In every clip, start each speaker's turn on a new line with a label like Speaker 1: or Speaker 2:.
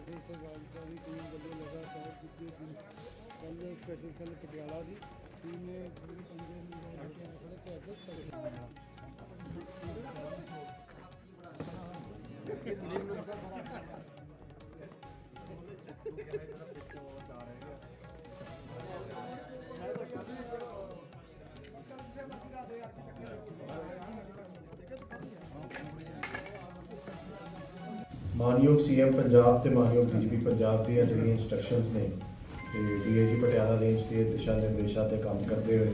Speaker 1: ਪੈਸੇ ਤੇ ਰਾਜਧਾਨੀ ਟੀਮ ਵੱਲੋਂ ਲਗਾਤਾਰ ਕੀਤੀ ਸੀ ਕੱਲ੍ਹ ਸਪੈਸ਼ਲ ਕੱਲ੍ਹ ਪਟਿਆਲਾ ਦੀ ਟੀਮ ਨੇ ਪੂਰੀ ਪੰਜੇ ਨੂੰ ਲੈ ਕੇ ਆਏ ਤੇ ਅੱਜ ਸੜੇ
Speaker 2: ਮਾਨਯੋਗ ਸੀਐਮ ਪੰਜਾਬ ਤੇ ਮਾਨਯੋਗ ਡੀਜੀਪੀ ਪੰਜਾਬ ਦੀਆਂ ਜਿਹੜੀਆਂ ਇਨਸਟਰਕਸ਼ਨਸ ਨੇ, ਤੇ ਡੀਏਜੀ ਪਟਿਆਲਾ ਰੇਂਜ ਦੇ ਦਿਸ਼ਾ ਨਿਰਦੇਸ਼ਾਂ ਤੇ ਕੰਮ ਕਰਦੇ ਹੋਏ,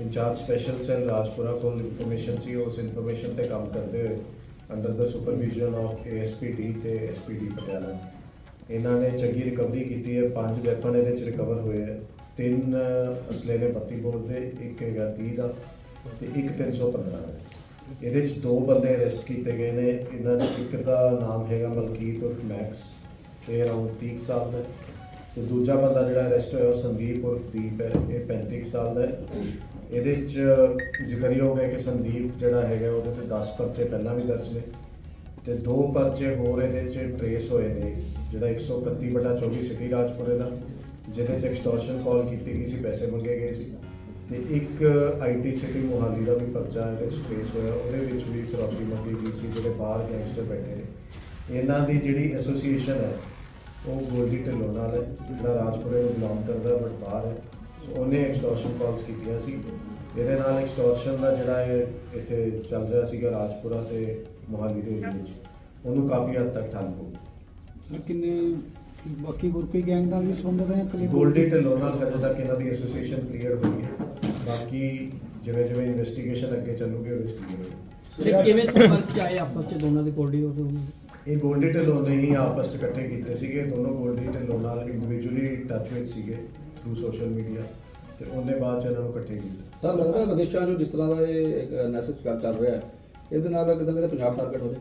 Speaker 2: ਇੰਚਾਰਜ ਸਪੈਸ਼ਲ ਸੈੱਲ ਰਾਜਪੁਰਾ ਕੋਲ ਇਨਫੋਰਮੇਸ਼ਨ ਸੀ, ਉਸ ਇਨਫੋਰਮੇਸ਼ਨ ਤੇ ਕੰਮ ਕਰਦੇ ਹੋਏ under the supervision of ASPD ਤੇ ਐਸਪੀਡੀ ਪਟਿਆਲਾ। ਇਹਨਾਂ ਨੇ ਚੰਗੀ ਰਿਕਵਰੀ ਕੀਤੀ ਹੈ, ਪੰਜ ਵੈਪਨ ਇਹਦੇ ਚ ਰਿਕਵਰ ਹੋਏ ਹੈ। ਤਿੰਨ ਅਸਲੇ ਨੇ 32 ਬੋਰ ਦੇ, ਇੱਕ ਹੈਗਾ 30 ਦਾ, ਤੇ ਇੱਕ 315 ਦਾ। ਇਹਦੇ ਚ ਦੋ ਬੰਦੇ ਅਰੈਸਟ ਕੀਤੇ ਗਏ ਨੇ। ਇਹਨਾਂ ਦੇ ਇੱਕ ਦਾ ਨਾਮ ਹੈਗਾ ਮਲਕੀਤ ਉਰਫ ਮੈਕਸ ਤੇ ਅਰਾਊਂਡ 30 ਕੁ ਸਾਲ ਦਾ। ਹੈ। ਤੇ ਦੂਜਾ ਬੰਦਾ ਜਿਹੜਾ ਅਰੈਸਟ ਹੋਇਆ ਉਹ ਸੰਦੀਪ ਉਰਫ ਦੀਪ ਹੈ, ਇਹ 35 ਕੁ ਸਾਲ ਦਾ ਇਹਦੇ ਚ ਜ਼ਿਕਰਯੋਗ ਹੈ ਕਿ ਸੰਦੀਪ ਜਿਹੜਾ ਹੈਗਾ ਉਹਦੇ ਤੇ 10 ਪਰਚੇ ਪਹਿਲਾਂ ਵੀ ਦਰਜ ਨੇ। ਤੇ ਦੋ ਪਰਚੇ ਹੋਰ ਇਹਦੇ ਚ ਟਰੇਸ ਹੋਏ ਨੇ, ਜਿਹੜਾ 131 ਬਟਾ 24 ਸਿਟੀ ਰਾਜਪੁਰੇ ਦਾ, ਜਿਹਦੇ ਚ ਐਕਸਟੋਰਸ਼ਨ ਕਾਲ ਕੀਤੀ ਗਈ ਸੀ, ਪੈਸੇ ਮੰਗੇ ਗਏ ਸੀ। ਤੇ ਇੱਕ ਆਈਟੀ ਸਿਟੀ ਮੋਹਾਲੀ ਦਾ ਵੀ ਪਰਚਾ ਇਹਦੇ ਚ ਟਰੇਸ ਹੋਇਆ ਉਹਦੇ ਵਿੱਚ ਵੀ ਫਰੋਤੀ ਮੰਗੀ ਗਈ ਸੀ ਜਿਹੜੇ ਬਾਹਰ ਗੈਂਗਸਟਰ ਬੈਠੇ ਨੇ। ਇਹਨਾਂ ਦੀ ਜਿਹੜੀ ਐਸੋਸੀਏਸ਼ਨ ਹੈ ਉਹ ਗੋਲਡੀ ਢਿੱਲੋਂ ਨਾਲ ਹੈ ਜਿਹੜਾ ਰਾਜਪੁਰੇ ਨੂੰ ਬਿਲੋਂਗ ਕਰਦਾ ਬਟ ਬਾਹਰ ਹੈ। ਸੋ ਉਹਨੇ ਐਕਸਟੋਰਸ਼ਨ ਕਾਲਸ ਕੀਤੀਆਂ ਸੀ। ਇਹਦੇ ਨਾਲ ਐਕਸਟੋਰਸ਼ਨ ਦਾ ਜਿਹੜਾ ਇਹ ਇੱਥੇ ਚੱਲ ਰਿਹਾ ਸੀਗਾ ਰਾਜਪੁਰਾ ਤੇ ਮੋਹਾਲੀ ਦੇ ਵਿੱਚ। ਉਹਨੂੰ ਕਾਫੀ ਹੱਦ ਤੱਕ ਠੱਲ ਹੋ
Speaker 1: ਕਿੰਨੇ ਬਾਕੀ ਹੋਰ ਕੋਈ ਗੈਂਗ ਨਾਲ ਵੀ ਸੰਬੰਧਿਤ ਹੈ ਕਲੀ
Speaker 2: ਗੋਲਡੀ ਢਿੱਲੋਂ ਨਾਲ ਹਜੇ ਤੱਕ ਇਹਨਾਂ ਦੀ ਐਸੋਸੀਏਸ਼ਨ ਕਲੀਅਰ ਹੋਈ ਹੈ। ਬਾਕੀ ਜਿਵੇਂ ਜਿਵੇਂ ਇਨਵੈਸਟੀਗੇਸ਼ਨ ਅੱਗੇ ਚੱਲੂਗੀ ਉਹਦੇ ਵਿੱਚ ਹੋਏਗੀ
Speaker 3: ਤੇ ਕਿਵੇਂ ਸੰਪਰਕ ਚ ਆਏ ਆਪਸ ਚ ਦੋਨਾਂ ਦੇ ਕੋਡੀ ਉਹ
Speaker 2: ਇਹ ਗੋਲਡੀ ਢਿੱਲੋਂ ਨੇ ਹੀ ਆਪਸ ਚ ਇਕੱਠੇ ਕੀਤੇ ਸੀਗੇ। ਦੋਨੋਂ ਗੋਲਡੀ ਢਿੱਲੋਂ ਨਾਲ ਇੰਡੀਵਿਜੂਅਲੀ ਟੱਚ ਵਿੱਚ ਸੀਗੇ ਥਰੂ ਸੋਸ਼ਲ ਮੀਡੀਆ ਤੇ ਉਹਨੇ ਬਾਅਦ ਚ ਇਹਨਾਂ ਨੂੰ ਇਕੱਠੇ ਕੀਤਾ।
Speaker 4: ਸਰ ਲੱਗਦਾ ਵਿਦੇਸ਼ਾਂ 'ਚੋਂ ਜਿਸ ਤਰ੍ਹਾਂ ਦਾ ਇਹ ਮੈਸੇਜ ਚੱਲ ਰਿਹਾ ਹੈ ਇਹਦੇ ਨਾਲ ਕਿਤੇ ਨਾ ਕਿਤੇ ਪੰਜਾਬ ਟਾਰਗੇਟ ਹੋ ਜਾਏ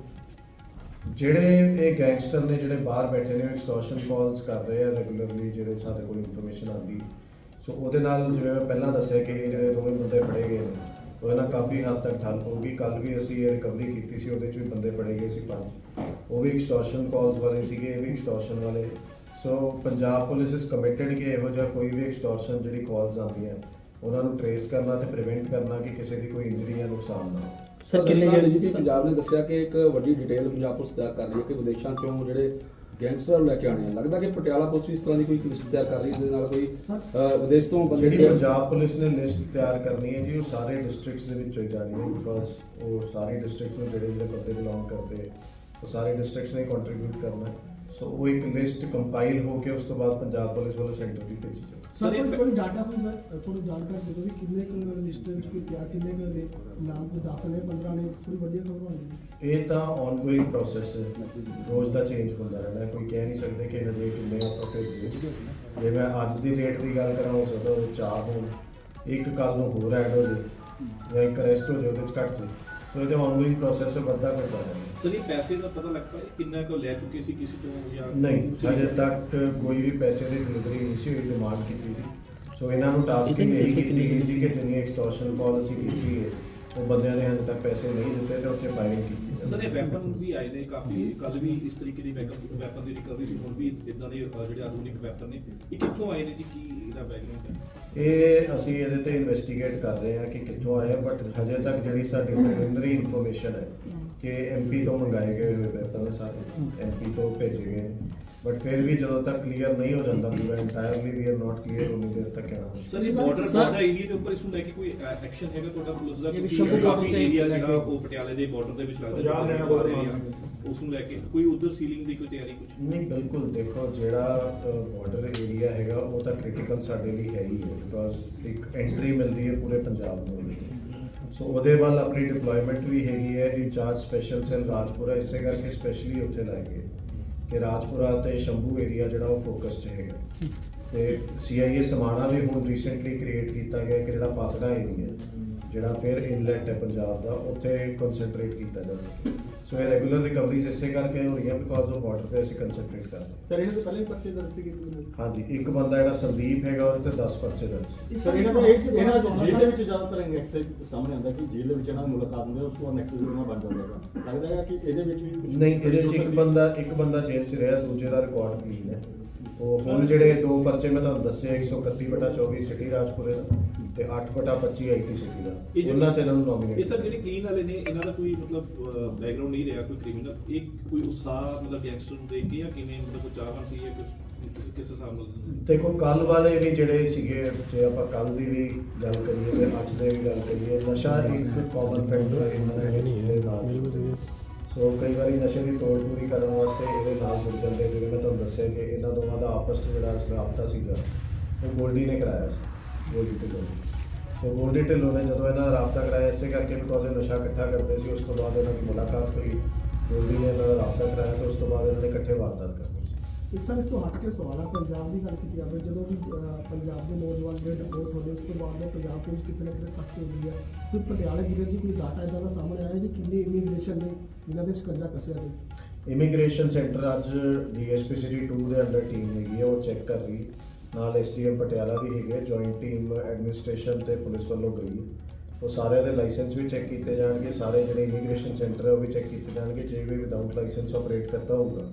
Speaker 2: ਜਿਹੜੇ ਇਹ ਗੈਂਗਸਟਰ ਨੇ ਜਿਹੜੇ ਬਾਹਰ ਬੈਠੇ ਨੇ ਐਕਸਟੋਰਸ਼ਨ ਕਾਲਸ ਕਰ ਰਹੇ ਆ ਰੈਗੂਲਰਲੀ ਜਿਹੜੇ ਸਾਡੇ ਕੋਲ ਇਨਫੋਰਮੇਸ਼ਨ ਆਉਂਦੀ। ਸੋ ਉਹਦੇ ਨਾਲ ਜਿਵੇਂ ਮੈਂ ਪਹਿਲਾਂ ਦੱਸਿਆ ਕਿ ਇਹ ਜਿਹੜੇ ਦੋਵੇਂ ਬੰਦੇ ਫੜੇ ਗਏ ਨੇ, ਉਹਦੇ ਨਾਲ ਕਾਫੀ ਹੱਦ ਤੱਕ ਠੱਲ ਹੋਊਗੀ ਕੱਲ ਵੀ ਅਸੀਂ ਇਹ ਰਿਕਵਰੀ ਕੀਤੀ ਸੀ, ਉਹਦੇ ਚ ਵੀ ਬੰਦੇ ਫੜੇ ਗਏ ਸੀ ਪੰਜ। ਉਹ ਵੀ ਐਕਸਟੋਰਸ਼ਨ ਕਾਲਸ ਵਾਲੇ ਸੀਗੇ, ਇਹ ਵੀ ਐਕਸਟੋਰਸ਼ਨ ਵਾਲੇ। So Punjab police is committed ਕਿ ਇਹੋ ਜਿਹਾ ਕੋਈ ਵੀ ਐਕਸਟੋਰਸ਼ਨ ਜਿਹੜੀ ਕਾਲਸ ਆਉਂਦੀਆਂ ਉਹਨਾਂ ਨੂੰ ਟਰੇਸ ਕਰਨਾ ਤੇ ਪ੍ਰੀਵੈਂਟ ਕਰਨਾ ਕਿ ਕਿਸੇ ਦੀ ਕੋਈ ਇੰਜਰੀ ਜਾਂ ਨੁਕਸਾਨ ਨਾ ਹੋ
Speaker 3: ਸਰ, ਕਿੰਨੇ
Speaker 4: ਜਿਹੜੇ ਪੰਜਾਬ ਨੇ ਦੱਸਿਆ ਕਿ ਇੱਕ ਵੱਡੀ ਡਿਟੇਲ ਪੰਜਾਬ ਪੁਲਿਸ ਤਿਆਰ ਕਰ ਰਹੀ ਹੈ ਕਿ ਵਿਦੇਸ਼ਾਂ ਤੋਂ ਜਿਹੜੇ ਗੈਂਗਸਟਰ ਨੂੰ ਲੈ ਕੇ ਆਣੇ ਆ। ਲੱਗਦਾ ਕਿ ਪਟਿਆਲਾ ਪੁਲਿਸ ਵੀ ਇਸ ਤਰ੍ਹਾਂ ਦੀ ਕੋਈ ਲਿਸਟ ਤਿਆਰ ਕਰ ਰਹੀ ਹੈ ਜਿਹਦੇ ਨਾਲ ਕੋਈ ਵਿਦੇਸ਼ ਤੋਂ ਬੰਦੇ
Speaker 2: ਜਿਹੜੀ ਪੰਜਾਬ ਪੁਲਿਸ ਨੇ ਲਿਸਟ ਤਿਆਰ ਕਰਨੀ ਹੈ ਜੀ ਉਹ ਸਾਰੇ ਡਿਸਟ੍ਰਿਕਟਸ ਦੇ ਵਿੱਚੋਂ ਹੀ ਜਾਣੀ ਹੈ ਬਿਕੋਜ਼ ਉਹ ਸਾਰੇ ਡਿਸਟ੍ਰਿਕਟਸ ਨੂੰ ਜਿਹੜੇ ਜਿਹੜੇ ਬੰਦੇ ਬਿਲੋਂਗ ਕਰਦੇ ਉਹ ਸਾਰੇ ਡਿਸਟ੍ਰਿਕਟਸ ਨੇ ਕੰਟਰੀਬਿਊਟ ਕਰਨਾ। ਸੋ ਉਹ ਇੱਕ ਲਿਸਟ ਕੰਪਾਈਲ ਹੋ ਕੇ ਉਸ ਤੋਂ ਬਾਅਦ ਪੰਜਾਬ ਪੁਲਿਸ ਵੱਲੋਂ ਸੈਂਟਰ ਦੀ ਭੇਜੀ ਜਾਵੇ
Speaker 5: ਸਰ ਕੋਈ ਕੋਈ ਡਾਟਾ ਹੋਊਗਾ ਤੁਹਾਨੂੰ ਜਾਣਕਾਰੀ ਦੇ ਦਿਓ ਵੀ ਕਿੰਨੇ ਕੁ ਲਿਸਟ ਵਿੱਚ ਕੋਈ ਪਿਆ ਕਿੰਨੇ ਕੁ ਨੇ? ਨਾਮ ਕੋਈ 10 ਨੇ 15 ਨੇ ਥੋੜੀ ਵਧੀਆ ਖਬਰ ਹੋਣੀ
Speaker 2: ਇਹ ਤਾਂ ਆਨਗੋਇੰਗ ਪ੍ਰੋਸੈਸ ਹੈ। ਰੋਜ਼ ਦਾ ਚੇਂਜ ਹੁੰਦਾ ਰਹਿੰਦਾ ਕੋਈ ਕਹਿ ਨਹੀਂ ਸਕਦੇ ਕਿ ਹਜੇ ਕਿੰਨੇ ਆਪਾਂ ਭੇਜੀਏ ਜੇ ਮੈਂ ਅੱਜ ਦੀ ਡੇਟ ਦੀ ਗੱਲ ਕਰਾਂ ਹੋ ਸਕਦਾ ਚਾਰ ਹੋਣ। ਇੱਕ ਕੱਲ ਨੂੰ ਹੋਰ ਐਡ ਹੋ ਜੇ। ਜਾਂ ਇੱਕ ਰੈਸਟ ਹੋ ਜੇ ਉਹਦੇ ਚ ਘੱਟ ਜੇ। ਸੋ ਇਹਦੇ ਆਨਗੋਇੰਗ ਪ੍ਰੋਸੈਸ ਹੈ ਵੱਧਦਾ ਘਟਦਾ ਰਹਿੰਦਾ
Speaker 6: ਸਰ ਇਹ ਪੈਸੇ ਦਾ ਪਤਾ ਲੱਗ ਪਾਇਆ ਕਿੰਨਾ ਕੁ ਲੈ ਚੁੱਕੇ ਸੀ ਕਿਸੇ ਤੋਂ ਜਾਂ
Speaker 2: ਨਹੀਂ ਹਜੇ ਤੱਕ ਕੋਈ ਵੀ ਪੈਸੇ ਦੀ ਡਿਲੀਵਰੀ ਨਹੀਂ ਸੀ ਡਿਮਾਂਡ ਕੀਤੀ ਸੀ। ਸੋ ਇਹਨਾਂ ਨੂੰ ਟਾਸਕਿੰਗ ਇਹੀ ਕੀਤੀ ਗਈ ਸੀ ਕਿ ਜਿੰਨੀ ਐਕਸਟੋਰਸ਼ਨ ਪਾਲਿਸੀ ਕੀਤੀ ਹੈ ਉਹ ਬੰਦਿਆਂ ਨੇ ਹਜੇ ਤੱਕ ਪੈਸੇ ਨਹੀਂ ਦਿੱਤੇ ਤੇ ਉੱਥੇ ਫਾਇਰਿੰਗ ਕੀਤੀ
Speaker 6: ਸਰ ਇਹ ਵੈਪਨ ਵੀ ਆਏ ਨੇ ਕਾਫੀ। ਕੱਲ ਵੀ ਇਸ ਤਰੀਕੇ ਦੀ ਵੈਪਨ ਵੈਪਨ ਦੀ ਰਿਕਵਰੀ ਸੀ ਹੁਣ ਵੀ ਇਦਾਂ ਦੇ ਜਿਹੜੇ ਆਧੁਨਿਕ ਵੈਪਨ ਨੇ ਇਹ ਕਿੱਥੋਂ ਆਏ ਨੇ ਜੀ? ਕੀ ਇਹਦਾ ਬੈਕਗ੍ਰਾਉਂਡ ਹੈ?
Speaker 2: ਇਹ ਅਸੀਂ ਇਹਦੇ ਤੇ ਇਨਵੈਸਟੀਗੇਟ ਕਰ ਰਹੇ ਹਾਂ ਕਿ ਕਿੱਥੋਂ ਆਏ ਬਟ ਹਜੇ ਤੱਕ ਜਿਹੜੀ ਸਾਡੀ ਪ੍ਰੀਲਿਮਿਨਰੀ ਇਨਫੋਰਮੇਸ਼ਨ ਹੈ ਕਿ ਐਮਪੀ ਤੋਂ ਮੰਗਾਏ ਗਏ ਹੋਏ ਨੇ ਸਾਰੇ ਐਮਪੀ ਤੋਂ ਭੇਜੇ ਗਏ ਬਟ ਫਿਰ ਵੀ ਜਦੋਂ ਤੱਕ ਕਲੀਅਰ ਨਹੀਂ ਹੋ ਜਾਂਦਾ ਪੂਰਾ entirely we are not clear ਉਨੀ ਦੇਰ ਤੱਕ ਕਹਿਣਾ
Speaker 6: ਸਰ ਇਹ ਬਾਰਡਰ ਬਾਰਡਰ ਏਰੀਆ ਦੇ ਉੱਪਰ ਇਸ ਨੂੰ ਲੈ ਕੇ ਕੋਈ ਐਕਸ਼ਨ ਹੈਗਾ ਤੁਹਾਡਾ ਪੁਲਿਸ ਦਾ?
Speaker 3: ਸ਼ੰਭੂ
Speaker 6: ਕਾਫੀ ਏਰੀਆ ਜਿਹੜਾ ਉਹ ਪਟਿਆਲੇ ਦੇ ਬਾਰਡਰ ਦੇ ਵਿੱਚ ਲੱਗਦਾ।
Speaker 7: ਪੰਜਾਬ ਹਰਿਆਣਾ
Speaker 6: ਬਾਰਡਰ ਏਰੀਆ ਉਸ ਨੂੰ ਲੈ ਕੇ ਕੋਈ ਉਧਰ ਸੀਲਿੰਗ ਦੀ ਕੋਈ ਤਿਆਰੀ ਕੁਝ
Speaker 2: ਨਹੀਂ ਬਿਲਕੁਲ ਦੇਖੋ ਜਿਹੜਾ ਬਾਰਡਰ ਉਹ ਤਾਂ ਕ੍ਰਿਟੀਕਲ ਸਾਡੇ ਲਈ ਹੈ ਹੀ ਹੈ ਬਿਕੋਜ਼ ਇੱਕ ਐਂਟਰੀ ਮਿਲਦੀ ਹੈ ਪੂਰੇ ਪੰਜਾਬ ਨੂੰ। ਸੋ ਉਹਦੇ ਵੱਲ ਆਪਣੀ ਡਿਪਲੋਇਮੈਂਟ ਵੀ ਹੈਗੀ ਹੈ ਇੰਚਾਰਜ ਸਪੈਸ਼ਲ ਸੈੱਲ ਰਾਜਪੁਰਾ, ਇਸੇ ਕਰਕੇ ਸਪੈਸ਼ਲੀ ਉੱਥੇ ਲਾਏ ਗਏ। ਕਿ ਰਾਜਪੁਰਾ ਤੇ ਸ਼ੰਭੂ ਏਰੀਆ ਜਿਹੜਾ ਉਹ ਫੋਕਸ 'ਚ ਹੈਗਾ। ਤੇ ਸੀਆਈਏ ਸਮਾਣਾ ਵੀ ਹੁਣ ਰੀਸੈਂਟਲੀ ਕ੍ਰੀਏਟ ਕੀਤਾ ਗਿਆ ਕਿ ਜਿਹੜਾ ਪਾਤੜਾ ਏਰੀਆ ਜਿਹੜਾ ਫਿਰ ਇਨਲੈਟ ਹੈ ਪੰਜਾਬ ਦਾ, ਉੱਥੇ ਕਨਸੈਂਟਰੇਟ ਕੀਤਾ ਜਾ ਸਕੇ ਸੋ ਇਹ ਰੈਗੂਲਰ ਰਿਕਵਰੀਜ਼ ਇਸੇ ਕਰਕੇ ਹੋ ਰਹੀਆਂ ਬਿਕੋਜ਼ ਆਫ ਵਾਟਰ ਤੇ ਅਸੀਂ ਕਨਸੈਂਟਰੇਟ ਕਰਦੇ ਹਾਂ
Speaker 3: ਸਰ ਇਹਨਾਂ ਤੋਂ ਪਹਿਲੇ ਪਰਚੇ ਦਰਜ ਸੀ ਨੇ
Speaker 2: ਹਾਂਜੀ ਇੱਕ ਬੰਦਾ ਜਿਹੜਾ ਸੰਦੀਪ ਹੈਗਾ ਉਹਦੇ ਤੇ 10 ਪਰਚੇ ਦਰਜ ਸੀ
Speaker 7: ਸਰ ਇਹਨਾਂ ਦਾ ਇੱਕ ਇਹਨਾਂ ਜੇਲ੍ਹ ਦੇ ਵਿੱਚ ਜ਼ਿਆਦਾਤਰ ਐਕਸੈਸ ਸਾਹਮਣੇ ਆਉਂਦਾ ਕਿ ਜੇਲ੍ਹ ਦੇ ਵਿੱਚ ਇਹਨਾਂ ਨਾਲ ਮੁਲਾਕਾਤ ਹੁੰਦੀ ਹੈ ਉਸ ਤੋਂ ਐਕਸੈਸ ਉਹਨਾਂ ਬਣ ਜਾਂਦਾ ਹੈਗਾ ਲੱਗਦਾ ਹੈ ਕਿ ਇਹਦੇ ਵਿੱਚ ਵੀ ਕੁਝ
Speaker 2: ਨਹੀਂ ਇਹਦੇ ਚ ਇੱਕ ਬੰਦਾ ਇੱਕ ਬੰਦਾ ਜੇਲ੍ਹ 'ਚ ਰਿਹਾ ਦੂਜੇ ਦਾ ਰਿਕਾਰਡ ਕਲੀਨ ਹੈ ਉਹ ਹੁਣ ਜਿਹੜੇ ਦੋ ਪਰਚੇ ਮੈਂ ਤੁਹਾਨੂੰ ਦੱਸੇ 131 ਬਟਾ 24 ਸਿਟੀ ਰਾਜਪੁਰੇ ਦਾ ਤੇ 8 ਬਟਾ 25 ਆਈਟੀ ਸਿਟੀ ਦਾ।
Speaker 6: ਇਹ ਜਿਹੜੇ-
Speaker 2: ਉਹਨਾਂ ਚ ਇਹਨਾਂ ਨੂੰ ਨੋਮੀਨੇਟ
Speaker 6: ਇਹ ਸਰ ਜਿਹੜੇ ਕਲੀਨ ਵਾਲੇ ਨੇ ਇਹਨਾਂ ਦਾ ਕੋਈ ਮਤਲਬ ਬੈਕਗ੍ਰਾਉਂਡ ਨਹੀਂ ਰਿਹਾ ਕੋਈ ਕ੍ਰਿਮੀਨਲ ਇਹ ਕੋਈ ਉਸਾਹ ਮਤਲਬ ਗੈਂਗਸਟਰ ਨੂੰ ਦੇਖ ਕੇ ਜਾਂ ਕਿਵੇਂ ਮਤਲਬ ਕੋਈ ਚਾਹਵਾਨ ਸੀ ਜਾਂ ਕੁਝ ਕਿਸੇ ਕਿਸ ਹਿਸਾਬ ਨਾਲ
Speaker 2: ਦੇਖੋ ਕੱਲ ਵਾਲੇ ਵੀ ਜਿਹੜੇ ਸੀਗੇ ਜੇ ਆਪਾਂ ਕੱਲ ਦੀ ਵੀ ਗੱਲ ਕਰੀਏ ਤੇ ਅੱਜ ਦੇ ਵੀ ਗੱਲ ਕਰੀਏ ਨਸ਼ਾ ਇੱਕ ਕਾਮਨ ਫੈਕਟਰ ਹੈ ਇਹਨਾਂ ਦੇ ਵਿੱਚ ਨਾਲ। ਸੋ ਕਈ ਵਾਰੀ ਨਸ਼ੇ ਦੀ ਤੋੜ ਪੂਰੀ ਕਰਨ ਵਾਸਤੇ ਇਹਦੇ ਨਾਲ ਜੁੜ ਜਾਂਦੇ ਤੁਹਾਨੂੰ ਦੱਸਿਆ ਕਿ ਇਹਨਾਂ ਦੋਵਾਂ ਦਾ ਆਪਸ 'ਚ ਜਿਹੜਾ ਰਾਬਤਾ ਸੀਗਾ, ਉਹ ਗੋਲਡੀ ਨੇ ਕਰਾਇਆ ਸੀ, ਗੋਲਡੀ ਢਿੱਲੋਂ ਸੋ ਗੋਲਡੀ ਢਿੱਲੋਂ ਨੇ ਜਦੋਂ ਇਹਨਾਂ ਦਾ ਰਾਬਤਾ ਕਰਾਇਆ, ਇਸੇ ਕਰਕੇ ਬਿਕੋਜ਼ ਇਹ ਨਸ਼ਾ ਇਕੱਠਾ ਕਰਦੇ ਸੀ, ਉਸ ਤੋਂ ਬਾਅਦ ਇਹਨਾਂ ਦੀ ਮੁਲਾਕਾਤ ਹੋਈ। ਗੋਲਡੀ ਨੇ ਇਹਨਾਂ ਦਾ ਰਾਬਤਾ ਕਰਾਇਆ ਤੇ ਉਸ ਤੋਂ ਬਾਅਦ ਇਹਨਾਂ ਨੇ ਇਕੱਠੇ ਵਾਰਦਾਤ ਕਰਨੀ ਸੀ।
Speaker 5: ਇੱਕ ਸਰ, ਇਸ ਤੋਂ ਹਟ ਕੇ ਸਵਾਲ ਆ, ਪੰਜਾਬ ਦੀ ਗੱਲ ਕੀਤੀ ਜਾਵੇ, ਜਦੋਂ ਵੀ ਪੰਜਾਬ ਦੇ ਨੌਜਵਾਨ ਜਿਹੜੇ ਡਿਪੋਰਟ ਹੁੰਦੇ ਉਸ ਤੋਂ ਬਾਅਦ ਪੰਜਾਬ ਪੁਲਿਸ ਕਿਤੇ ਨਾ ਕਿਤੇ ਸਖਤ ਹੁੰਦੀ ਹੈ ਕੋਈ ਪਟਿਆਲੇ ਜ਼ਿਲ੍ਹੇ 'ਚ ਕੋਈ ਡਾਟਾ ਇਦਾਂ ਦਾ ਸਾਹਮਣੇ ਆਇਆ ਜੀ ਕਿੰਨੇ ਇਮੀਗ੍ਰੇਸ਼ਨ ਨੇ, ਜਿਨ੍ਹਾਂ ਦੇ ਸ਼ਿਕੰਜਾ ਕੱਸਿਆ ਨੇ
Speaker 2: ਇਮੀਗ੍ਰੇਸ਼ਨ ਸੈਂਟਰ ਅੱਜ ਡੀਐਸਪੀ ਸਿਟੀ 2 ਦੇ ਅੰਡਰ ਟੀਮ ਹੈਗੀ ਹੈ ਉਹ ਚੈੱਕ ਕਰ ਰਹੀ। ਨਾਲ ਐਸਡੀਐਮ ਪਟਿਆਲਾ ਵੀ ਹੈ ਜੁਆਇੰਟ ਟੀਮ ਐਡਮਿਨਿਸਟ੍ਰੇਸ਼ਨ ਤੇ ਪੁਲਿਸ ਵੱਲੋਂ ਗਈ। ਉਹ ਸਾਰਿਆਂ ਦੇ ਲਾਇਸੈਂਸ ਵੀ ਚੈੱਕ ਕੀਤੇ ਜਾਣਗੇ, ਸਾਰੇ ਜਿਹੜੇ ਇਮੀਗ੍ਰੇਸ਼ਨ ਸੈਂਟਰ ਹੈ ਉਹ ਵੀ ਚੈੱਕ ਕੀਤੇ ਜਾਣਗੇ, ਜੇ ਵੀ ਵਿਦਆਊਟ ਲਾਇਸੈਂਸ ਆਪਰੇਟ ਕਰਦਾ ਹੋਊਗਾ।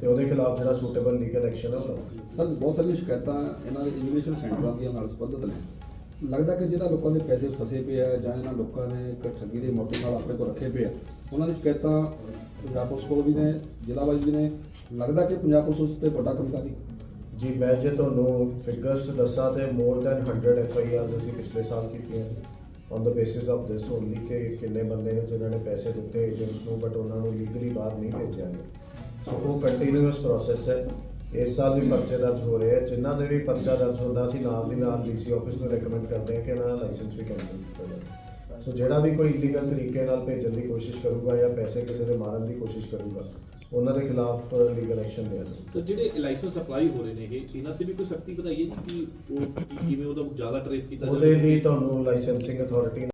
Speaker 2: ਤੇ ਉਹਦੇ ਖਿਲਾਫ ਜਿਹੜਾ ਸੂਟੇਬਲ ਲੀਗਲ ਐਕਸ਼ਨ ਹੈ ਉਹ ਲਵਾਂਗੇ
Speaker 4: ਸਰ, ਬਹੁਤ ਸਾਰੀਆਂ ਸ਼ਿਕਾਇਤਾਂ ਇਹਨਾਂ ਦੇ ਇਮੀਗ੍ਰੇਸ਼ਨ ਸੈਂਟਰਾਂ ਦੀਆਂ ਨਾਲ ਸੰਬੰਧਿਤ ਨੇ। ਲੱਗਦਾ ਕਿ ਜਿਹੜਾ ਲੋਕਾਂ ਦੇ ਪੈਸੇ ਫਸੇ ਪਏ ਆ ਜਾਂ ਇਹਨਾਂ ਲੋਕਾਂ ਨੇ ਇੱਕ ਠੱਗੀ ਦੇ ਮੋਟਿਵ ਨਾਲ ਆਪਣੇ ਕੋਲ ਰੱਖੇ ਪਏ ਆ, ਉਹਨਾਂ ਦੀ ਸ਼ਿਕਾਇਤਾਂ ਪੰਜਾਬ ਪੁਲਿਸ ਕੋਲ ਵੀ ਨੇ, ਜ਼ਿਲ੍ਹਾ ਵਾਈਜ਼ ਵੀ ਨੇ। ਲੱਗਦਾ ਕਿ ਪੰਜਾਬ ਪੁਲਿਸ ਉਸ ਤੇ ਵੱਡਾ ਕੰਮ ਕਰ ਰਹੀ
Speaker 2: ਜੀ, ਮੈਂ ਜੇ ਤੁਹਾਨੂੰ ਫਿਗਰਸ ਦੱਸਾਂ ਤੇ more than 100 F I Rs ਅਸੀਂ ਪਿਛਲੇ ਸਾਲ ਕੀਤੀਆਂ on the basis of this only ਕਿ ਕਿੰਨੇ ਬੰਦੇ ਨੇ ਜਿਨ੍ਹਾਂ ਨੇ ਪੈਸੇ ਦਿੱਤੇ ਏਜੰਟਸ ਨੂੰ ਬਟ ਉਹਨਾਂ ਨੂੰ ਲੀਗਲੀ ਬਾਹਰ ਨਹੀਂ ਭੇਜਿਆ ਗਿਆ। ਸੋ ਉਹ ਕੰਟੀਨਿਊਸ ਪ੍ਰੋਸੈਸ ਹੈ। ਇਸ ਸਾਲ ਵੀ ਪਰਚੇ ਦਰਜ ਹੋ ਰਹੇ ਆ ਜਿਨ੍ਹਾਂ ਦੇ ਵੀ ਪਰਚਾ ਦਰਜ ਹੁੰਦਾ, ਅਸੀਂ ਨਾਲ ਦੀ ਨਾਲ ਡੀਸੀ ਆਫਿਸ ਨੂੰ ਰეკਮੈਂਡ ਕਰਦੇ ਹਾਂ ਕਿ ਇਹਨਾਂ ਦਾ ਲਾਇਸੈਂਸ ਵੀ ਕੈਂਸਲ ਕੀਤਾ ਜਾਵੇ। ਸੋ ਜਿਹੜਾ ਵੀ ਕੋਈ ਇਲੀਗਲ ਤਰੀਕੇ ਨਾਲ ਭੇਜਣ ਦੀ ਕੋਸ਼ਿਸ਼ ਕਰੂਗਾ ਜਾਂ ਪੈਸੇ ਕਿਸੇ ਦੇ ਮਾਰਨ ਦੀ ਕੋਸ਼ਿਸ਼ ਕਰੂਗਾ ਉਹਨਾਂ ਦੇ ਖਿਲਾਫ ਲੀਗਲ ਐਕਸ਼ਨ ਲਿਆ ਜਾਵੇ
Speaker 6: ਸਰ ਜਿਹੜੇ ਲਾਇਸੈਂਸ ਅਪਲਾਈ ਹੋ ਰਹੇ ਨੇ ਇਹ ਇਹਨਾਂ ਤੇ ਵੀ ਕੋਈ ਸਖਤੀ ਵਧਾਈ ਹੈ ਕਿ ਉਹ ਕਿਵੇਂ ਉਹਦਾ ਜ਼ਿਆਦਾ ਟਰੇਸ ਕੀਤਾ
Speaker 2: ਉਹਦੇ ਲਈ ਤੁਹਾਨੂੰ ਲਾਇਸੈਂਸਿੰਗ ਅਥਾਰਟੀ